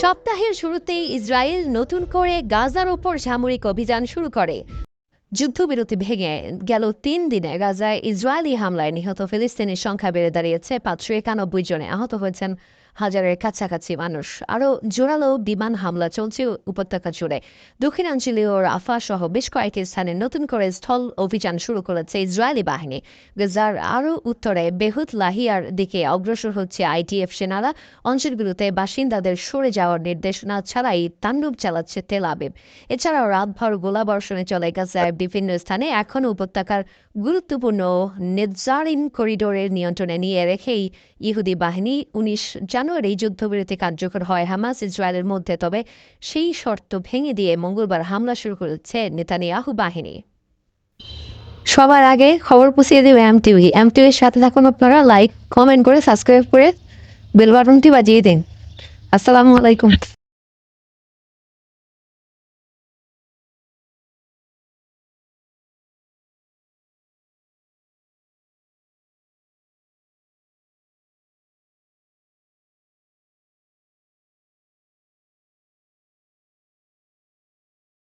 সপ্তাহের শুরুতেই ইসরায়েল নতুন করে গাজার ওপর সামরিক অভিযান শুরু করে। যুদ্ধবিরতি ভেঙে গেল তিন দিনে গাজায় ইসরায়েলি হামলায় নিহত ফিলিস্তিনের সংখ্যা বেড়ে দাঁড়িয়েছে পাঁচশো একানব্বই জনে আহত হয়েছেন। হাজারের কাছাকাছি মানুষ। আরও জোরালো বিমান হামলা চলছে উপত্যকা জুড়ে। দক্ষিণাঞ্চলীয় রাফা সহ বেশ কয়েকটি স্থানে নতুন করে স্থল অভিযান শুরু করেছে ইসরায়েলি বাহিনী। গাজার আরও উত্তরে বেহুত লাহিয়ার দিকে অগ্রসর হচ্ছে আইটিএফ সেনারা। অঞ্চলগুলোতে বাসিন্দাদের সরে যাওয়ার নির্দেশনা ছাড়াই তাণ্ডব চালাচ্ছে তেল আবিব। এছাড়াও রাতভর গোলাবর্ষণে চলে গাজার বিভিন্ন স্থানে এখনও উপত্যকার গুরুত্বপূর্ণ নেজারিন করিডোরের নিয়ন্ত্রণে নিয়ে রেখেই ইহুদি বাহিনী উনিশ জানুয়ারি যুদ্ধবিরতি কার্যকর হয় হামাস ইসরায়েলের মধ্যে, তবে সেই শর্ত ভেঙে দিয়ে মঙ্গলবার হামলা শুরু করেছে নেতানিয়াহু বাহিনী। সবার আগে খবর পুষিয়ে দেবে এম টিভি এম টিভির সাথে থাকুন আপনারা লাইক কমেন্ট করে সাবস্ক্রাইব করে বেল বাটনটি বাজিয়ে দিন। আসসালামু আলাইকুম।